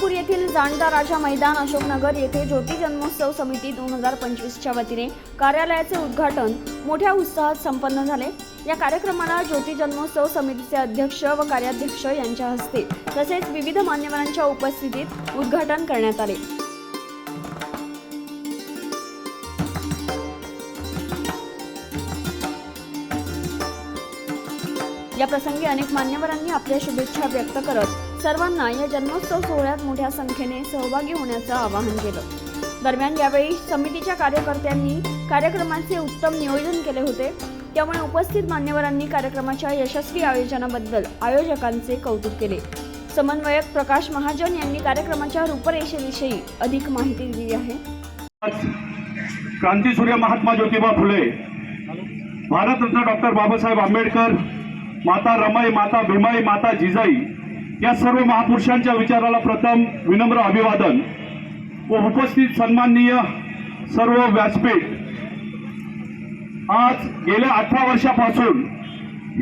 नागपूर येथील जाणता राजा मैदान अशोकनगर येथे ज्योती जन्मोत्सव समिती दोन हजार पंचवीसच्या वतीने कार्यालयाचे उद्घाटन मोठ्या उत्साहात संपन्न झाले. या कार्यक्रमाला ज्योती जन्मोत्सव समितीचे अध्यक्ष व कार्याध्यक्ष यांच्या हस्ते तसेच विविध मान्यवरांच्या उपस्थितीत उद्घाटन करण्यात आले. या प्रसंगी अनेक मान्यवरांनी आपल्या शुभेच्छा व्यक्त करत सर्वांना या जन्मोत्सव सोहळ्यात मोठ्या संख्येने सहभागी होण्याचं आवाहन केलं. दरम्यान यावेळी समितीच्या कार्यकर्त्यांनी कार्यक्रमाचे उत्तम नियोजन केले होते. त्यामुळे उपस्थित मान्यवरांनी कार्यक्रमाच्या यशस्वी आयोजनाबद्दल आयोजकांचे कौतुक केले. समन्वयक प्रकाश महाजन यांनी कार्यक्रमाच्या रूपरेषेविषयी अधिक माहिती दिली आहे. आज क्रांतीसूर्य महात्मा ज्योतिबा फुले भारतरत्न डॉक्टर बाबासाहेब आंबेडकर माता रमाई माता भीमाई माता जिजाई या सर्व महापुरुषांच्या विचाराला प्रथम विनम्र अभिवादन व उपस्थित सन्माननीय सर्व व्यासपीठ. आज गेल्या अठरा वर्षापासून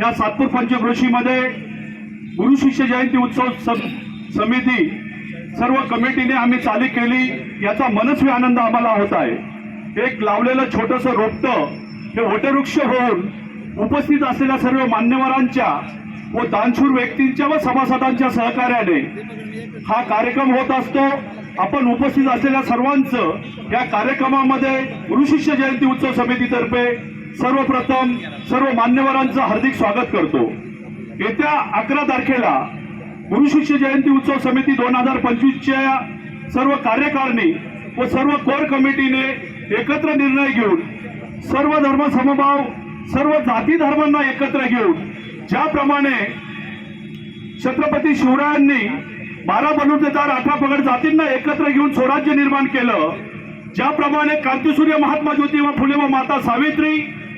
या सातपूर पंचक्रोशीमध्ये गुरु शिष्य जयंती उत्सव सम- समिती सर्व कमिटीने आम्ही चाली केली याचा मनस्वी आनंद आम्हाला होत आहे. एक लावलेलं छोटंसं रोपटं हे वटवृक्ष होऊन उपस्थित असलेल्या सर्व मान्यवरांच्या व दानशूर व्यक्तींच्या व सभासदांच्या सहकार्याने हा कार्यक्रम होत असतो. आपण उपस्थित असलेल्या सर्वांचं या कार्यक्रमामध्ये गुरुशिष्य जयंती उत्सव समितीतर्फे सर्वप्रथम सर्व मान्यवरांचं हार्दिक स्वागत करतो. येत्या अकरा तारखेला गुरुशिष्य जयंती उत्सव समिती दोन हजार पंचवीसच्या सर्व कार्यकारिणी व सर्व कोर कमिटीने एकत्र निर्णय घेऊन सर्व धर्म समभाव सर्व जाती धर्मांना एकत्र घेऊन ज्याप्रमाणे छत्रपती शिवरायांनी बारा बलुतेदार अठरा पगड जातींना एकत्र घेऊन स्वराज्य निर्माण केलं ज्याप्रमाणे क्रांतीसूर्य महात्मा ज्योतिबा फुले व माता सावित्री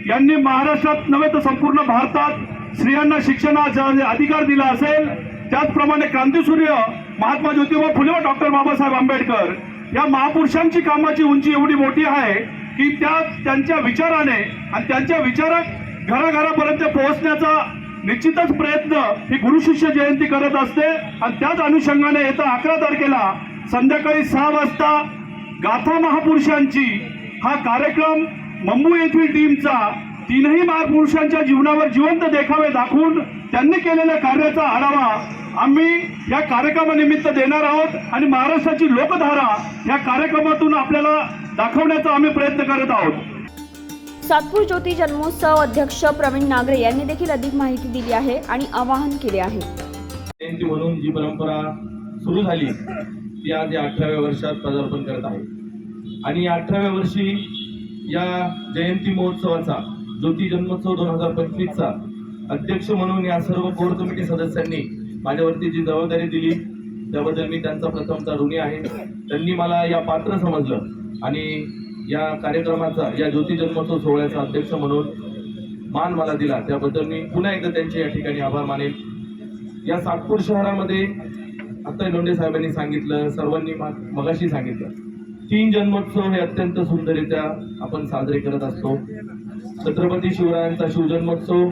यांनी महाराष्ट्रात नव्हे तर संपूर्ण भारतात स्त्रियांना शिक्षणाचा अधिकार दिला असेल त्याचप्रमाणे क्रांतीसूर्य महात्मा ज्योतिबा फुले व डॉक्टर बाबासाहेब आंबेडकर या महापुरुषांची कामाची उंची एवढी मोठी आहे की त्या त्यांच्या विचाराने आणि त्यांच्या विचारात घराघरापर्यंत पोहोचण्याचा निश्चितच प्रयत्न ही गुरुशिष्य जयंती करत असते. आणि त्याच अनुषंगाने येत्या अकरा तारखेला संध्याकाळी सहा वाजता गाथा महापुरुषांची हा कार्यक्रम मंबू येथील टीमचा तीनही महापुरुषांच्या जीवनावर जिवंत देखावे दाखवून त्यांनी केलेल्या कार्याचा आढावा आम्ही या कार्यक्रमानिमित्त देणार आहोत. आणि महाराष्ट्राची लोकधारा या कार्यक्रमातून आपल्याला दाखवण्याचा आम्ही प्रयत्न करत आहोत. सातपूर ज्योती जन्मोत्सव अध्यक्ष प्रवीण नागरे यांनी देखील अधिक माहिती दिली आहे आणि आवाहन केले आहे. जयंती म्हणून जी परंपरा सुरू झाली ती आज या अठराव्या वर्षात पदार्पण करत आहे. आणि या अठराव्या वर्षी या जयंती महोत्सवाचा ज्योती जन्मोत्सव दोन हजार पंचवीसचा अध्यक्ष म्हणून या सर्व कोर कमिटी सदस्यांनी माझ्यावरती जी जबाबदारी दिली त्याबद्दल मी त्यांचा प्रथमचा ऋणी आहे. त्यांनी मला या पात्र समजलं आणि या कार्यक्रमाचा या ज्योती जन्मोत्सव सोहळ्याचा अध्यक्ष म्हणून मान मला दिला. त्याबद्दल मी पुन्हा एकदा त्यांचे या ठिकाणी आभार मानेन. या सातपूर शहरामध्ये आता लोंढे साहेबांनी सांगितलं सर्वांनी मा- मगाशी सांगितलं. तीन जन्मोत्सव हे अत्यंत सुंदररित्या आपण साजरे करत असतो. छत्रपती शिवरायांचा शिवजन्मोत्सव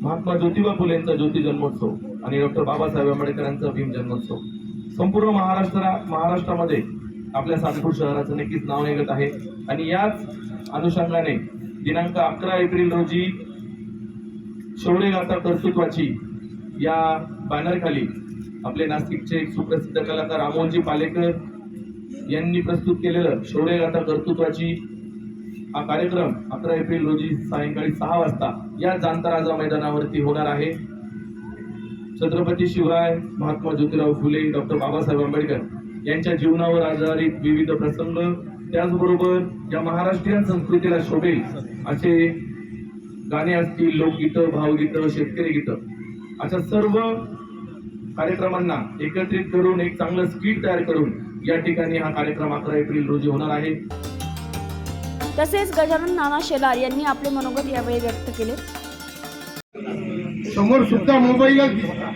महात्मा ज्योतिबा फुलेंचा ज्योती जन्मोत्सव आणि डॉक्टर बाबासाहेब आंबेडकरांचा भीम जन्मोत्सव संपूर्ण महाराष्ट्र महाराष्ट्रामध्ये आपल्या सातपूर शहराचं नक्कीच नाव निघत आहे. आणि याच अनुषंगाने दिनांक अकरा एप्रिल रोजी शौर्य गाथा कर्तृत्वाची या बॅनरखाली आपले नाशिकचे सुप्रसिद्ध कलाकार अमोलजी पालेकर यांनी प्रस्तुत केलेलं शौर्य गाथा कर्तृत्वाची हा कार्यक्रम अकरा एप्रिल रोजी सायंकाळी सहा वाजता या जाणता राजा मैदानावरती होणार आहे. छत्रपती शिवराय महात्मा ज्योतिराव फुले डॉक्टर बाबासाहेब आंबेडकर. यांच्या जीवनावर आधारित विविध प्रसंग त्याचबरोबर या महाराष्ट्रीयन संस्कृतीला शोभेल असे गाणे असतील लोकगीतं भावगीतं शेतकरी गीतं अशा सर्व कार्यक्रमांना एकत्रित करून एक चांगलं स्किट तयार करून या ठिकाणी हा कार्यक्रम अकरा एप्रिल रोजी होणार आहे. तसेच गजानन नाना शेलार यांनी आपले मनोगत यावेळी व्यक्त केले. समोर सुद्धा दिसतात.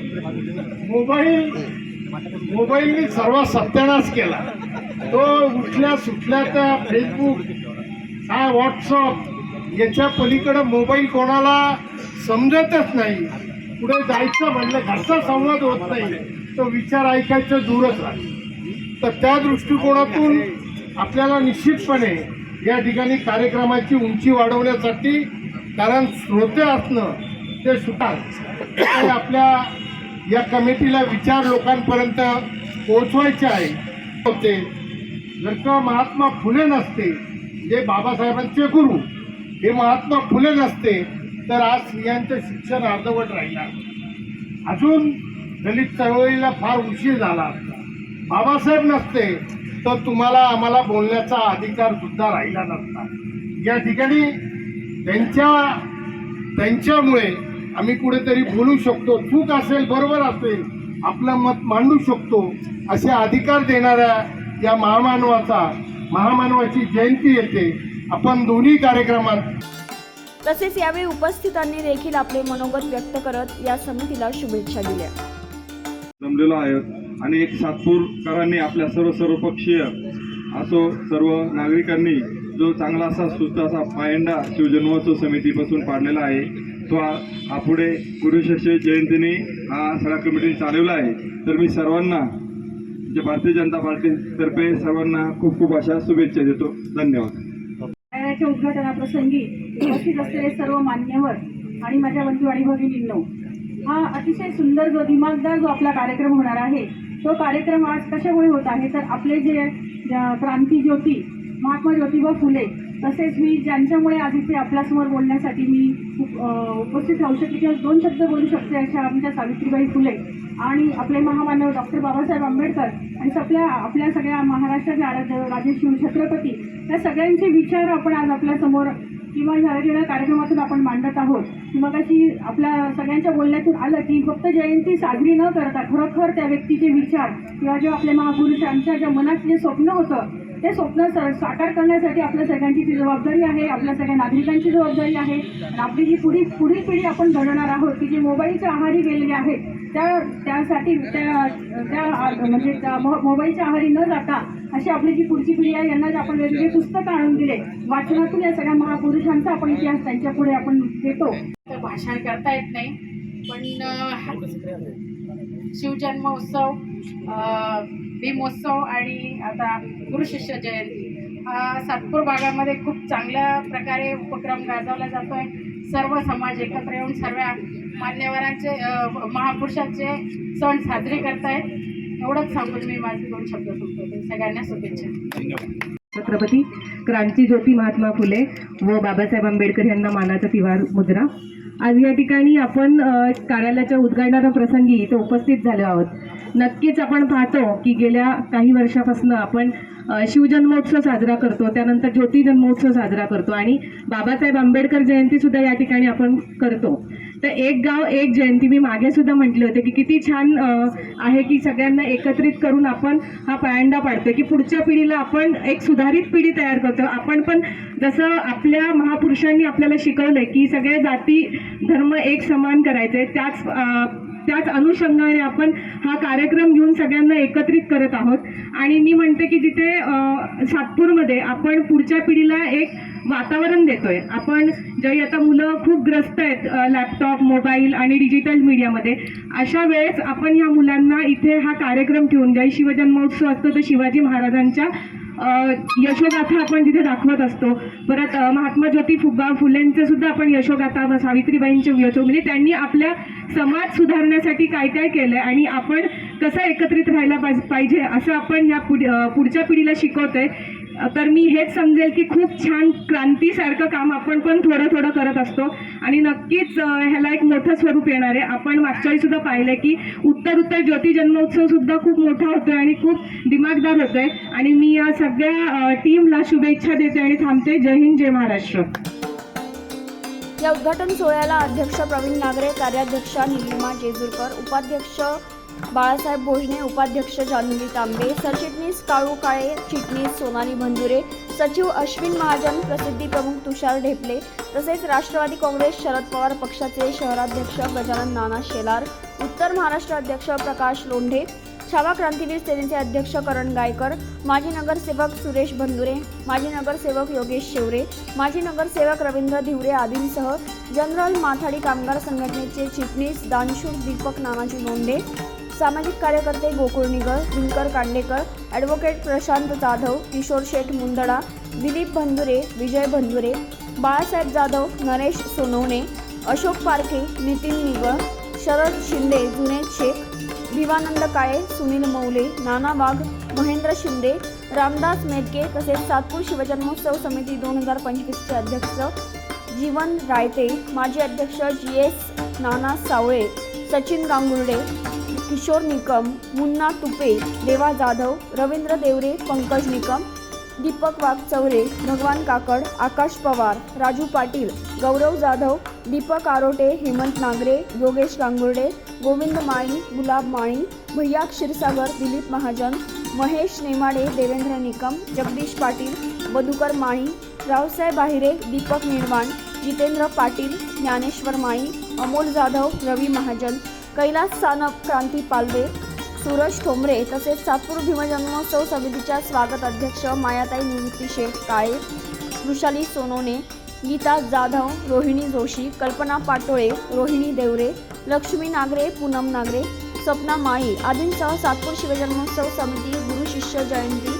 मोबाईल मोबाईलने सर्व सत्यानाश केला. तो उठल्या सुटल्या त्या फेसबुक हा व्हॉट्सअप याच्या पलीकडं मोबाईल कोणाला समजतच नाही. पुढे जायचं म्हणलं घरचा संवाद होत नाही. तो विचार ऐकायचं दूरच राहील. तर त्या दृष्टिकोनातून आपल्याला निश्चितपणे या ठिकाणी कार्यक्रमाची उंची वाढवण्यासाठी कारण श्रोते असणं ते सुटाल आपल्या या कमिटीला विचार लोकांपर्यंत पोहोचवायचे आहे. होते. जर का महात्मा फुले नसते जे बाबासाहेबांचे गुरु हे महात्मा फुले नसते तर आज स्त्रियांचं शिक्षण अर्धवट राहिलं असतं. अजून दलित चळवळीला फार उशीर झाला. असता बाबासाहेब नसते तर तुम्हाला आम्हाला बोलण्याचा अधिकार सुद्धा राहिला नसता. या ठिकाणी त्यांच्या त्यांच्यामुळे आम्ही कुठेतरी बोलू शकतो चूक असेल बरोबर असेल आपलं मत मांडू शकतो असे अधिकार देणाऱ्या या महामानवाचा महामानवाची जयंती येते. आपण दोन्ही कार्यक्रमात तसेच यावेळी उपस्थितांनी देखील आपले मनोगत व्यक्त करत या समितीला शुभेच्छा दिल्या. जमलेलो आहे आणि एक सातपूरकरांनी आपल्या सर्व सर्वपक्षीय असो सर्व नागरिकांनी जो चांगला असा सुस्त असा पायंडा शिवजन्मोत्सव समितीपासून पाडलेला आहे हा हा पुढे गुरुशिष्य जयंतीने हा सगळ्या कमिटीने चालवला आहे. तर मी सर्वांना जे भारतीय जनता पार्टीतर्फे सर्वांना खूप खूप अशा शुभेच्छा देतो. धन्यवाद. कार्यालयाच्या उद्घाटनाप्रसंगी उपस्थित असलेले सर्व मान्यवर आणि माझ्या बंधू आणि भगिनींनो हा अतिशय सुंदर जो दिमागदार जो आपला कार्यक्रम होणार आहे तो कार्यक्रम आज कशामुळे होत आहे? तर आपले जे क्रांती ज्योती महात्मा ज्योतिबा फुले तसेच मी ज्यांच्यामुळे आज इथे आपल्यासमोर बोलण्यासाठी मी उपस्थित राहू शकते किंवा दोन शब्द बोलू शकते अशा आमच्या सावित्रीबाई फुले आणि आपले महामानव डॉक्टर बाबासाहेब आंबेडकर आणि आपल्या आपल्या सगळ्या महाराष्ट्राचे आराध्य शिव छत्रपती या सगळ्यांचे विचार आपण आज आपल्यासमोर किंवा ह्या कार्यक्रमातून आपण मांडत आहोत. मग अशी आपल्या सगळ्यांच्या बोलण्यातून आलं की फक्त जयंती साजरी न करता खरोखर त्या व्यक्तीचे विचार किंवा जे आपल्या महापुरुषांच्या ज्या मनात जे स्वप्न होतं ते स्वप्न स- साकार करण्यासाठी आपल्या सगळ्यांची ती जबाबदारी आहे आपल्या सगळ्या नागरिकांची जबाबदारी आहे. आणि आपली जी पुढील पुढील पिढी आपण घडवणार आहोत की जी मोबाईलच्या आहारी गेलेली आहे त्या त्यासाठी त्या त्या म्हणजे त्या मो- मोबाईलच्या आहारी न जाता अशी आपली जी पुढची पिढी आहे यांना जे आपण वेगवेगळे पुस्तकं आणून दिले वाचनातून या सगळ्या महापुरुषांचा आपण इतिहास त्यांच्या पुढे आपण देतो तर भाषण करता येत नाही पण शिवजन्मोत्सव भीमोत्सव आणि आता गुरुशिष्य जयंती. हा सातपूर भागामध्ये खूप चांगल्या प्रकारे उपक्रम गाजवला जातो आहे सर्व समाज एकत्र येऊन सर्व मान्यवरांचे महापुरुषांचे सण साजरे करतायत. एवढंच सांगून मी माझे दोन शब्द संपवते. सगळ्यांना शुभेच्छा. छत्रपती क्रांतीज्योती महात्मा फुले व बाबासाहेब आंबेडकर यांना मानाचा तिवार मुद्रा. आज या ठिकाणी आपण कार्यालयाच्या उद्घाटना प्रसंगी इथे उपस्थित झालो आहोत. नक्कीच आपण पाहतो की गेल्या काही वर्षापासून आपण शिवजन्मोत्सव साजरा करतो त्यानंतर ज्योती जन्मोत्सव साजरा करतो आणि बाबासाहेब आंबेडकर जयंती सुद्धा या ठिकाणी आपण करतो. तर एक गाव एक जयंती. मी मागे सुद्धा म्हटले होते की किती छान आहे की सगळ्यांना एकत्रित करून आपण हा पायंडा पाडतोय की पुढच्या पिढीला आपण एक सुधारित पिढी तयार करतो आपण पण जसं आपल्या महापुरुषांनी आपल्याला शिकवलंय की सगळ्या जाती धर्म एक समान करायचे त्याच त्याच अनुषंगाने आपण हा कार्यक्रम घेऊन सगळ्यांना एकत्रित करत आहोत. आणि मी म्हणते की जिथे सातपूरमध्ये आपण पुढच्या पिढीला एक वातावरण देतोय. आपण ज्याही आता मुलं खूप ग्रस्त आहेत लॅपटॉप मोबाईल आणि डिजिटल मीडियामध्ये अशा वेळेस आपण ह्या मुलांना इथे हा कार्यक्रम ठेवून ज्याही शिवजन्मोत्सव असतो तर शिवाजी महाराजांच्या यशोगाथा आपण तिथे दाखवत असतो. परत महात्मा ज्योती फुगा फुलेंचे सुद्धा आपण यशोगाथा व सावित्रीबाईंचे यशो म्हणजे त्यांनी आपल्या समाज सुधारण्यासाठी काय काय केलंय आणि आपण कसं एकत्रित राहायला पाहिजे- पाहिजे असं आपण ह्या पुढ- पुढच्या पिढीला शिकवतोय. तर मी हेच समजेल की खूप छान क्रांतीसारखं काम आपण पण थोडं थोडं करत असतो. आणि नक्कीच ह्याला एक मोठं स्वरूप येणार आहे. आपण मागच्या सुद्धा पाहिलंय की उत्तर उत्तर ज्योती जन्मोत्सव सुद्धा खूप मोठा होतोय आणि खूप दिमागदार होतोय. आणि मी या सगळ्या टीमला शुभेच्छा देते आणि थांबते. जय हिंद जय महाराष्ट्र. या उद्घाटन सोहळ्याला अध्यक्ष प्रवीण नागरे कार्याध्यक्षा निलिमा जेजूरकर उपाध्यक्ष बाळासाहेब भोजने उपाध्यक्ष जान्हवी तांबे सरचिटणीस काळू काळे चिटणीस सोनाली भंजुरे सचिव अश्विन महाजन प्रसिद्धी प्रमुख तुषार ढेपले तसेच राष्ट्रवादी काँग्रेस शरद पवार पक्षाचे शहराध्यक्ष गजानन नाना शेलार उत्तर महाराष्ट्र अध्यक्ष प्रकाश लोंढे छावा क्रांतीवीर सेनेचे अध्यक्ष करण गायकर माजी नगरसेवक सुरेश बंधुरे माजी नगरसेवक योगेश शेवरे माजी नगरसेवक रवींद्र धिवरे आदींसह जनरल माथाडी कामगार संघटनेचे चिटणीस दानशूर दीपक नानाजी लोंढे सामाजिक कार्यकर्ते गोकुळ निगळ दिनकर कांडेकर ॲडव्होकेट प्रशांत जाधव किशोर शेठ मुंदडा दिलीप भंदुरे विजय भंदुरे बाळासाहेब जाधव नरेश सोनवणे अशोक पारखे नितीन निगळ शरद शिंदे जुनेद शेख भिवानंद काळे सुनील मौले नाना वाघ महेंद्र शिंदे रामदास मेदके तसेच सातपूर शिवजन्मोत्सव समिती दोन हजार पंचवीसचे अध्यक्ष जीवन रायते माजी अध्यक्ष जी एस नाना सावळे सचिन गांगुर्डे किशोर निकम मुन्ना तुपे देवा जाधव रवींद्र देवरे पंकज निकम दीपक वाघचौरे भगवान काकड आकाश पवार राजू पाटील गौरव जाधव दीपक आरोटे हेमंत नागरे योगेश गांगुर्डे गोविंद माळी गुलाब माळी भैया क्षीरसागर दिलीप महाजन महेश नेमाडे देवेंद्र निकम जगदीश पाटील मधुकर माळी रावसाहेब आहिरे दीपक निर्वाण जितेंद्र पाटील ज्ञानेश्वर माळी अमोल जाधव रवी महाजन. कैलास सानप क्रांती पालवे सूरज ठोंबरे तसेच सातपूर भीमजन्मोत्सव समितीच्या स्वागत अध्यक्ष मायाताई निवृत्ती शेख काळे वृषाली सोनोने गीता जाधव रोहिणी जोशी कल्पना पाटोळे रोहिणी देवरे लक्ष्मी नागरे पूनम नागरे स्वप्ना माळी आदींसह सातपूर शिवजन्मोत्सव समिती गुरु शिष्य जयंती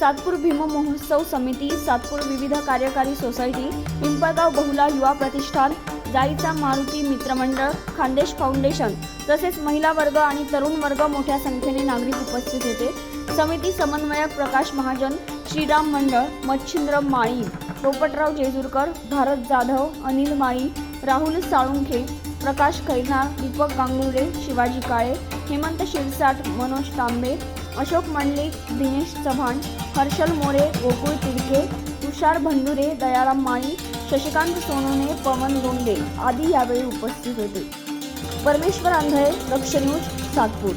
सातपूर भीम महोत्सव समिती सातपूर विविध कार्यकारी सोसायटी पिंपळगाव बहुला युवा प्रतिष्ठान जाईचा मारुती मित्रमंडळ खानदेश फाउंडेशन तसेच महिला वर्ग आणि तरुण वर्ग मोठ्या संख्येने नागरिक उपस्थित होते. समिती समन्वयक प्रकाश महाजन श्रीराम मंडळ मच्छिंद्र माळी पोपटराव जेजूरकर भारत जाधव अनिल माळी राहुल साळुंखे प्रकाश खैरनार दीपक गांगुर्डे शिवाजी काळे हेमंत शिरसाट मनोज तांबे अशोक मंडलिक दिनेश चव्हाण हर्षल मोरे गोकुळ तिडके तुषार भंडुरे दयाराम माळी शशिकांत सोनोने पवन लोंढे आदी यावेळी उपस्थित होते. परमेश्वर आंधळे लक्ष न्यूज सातपूर.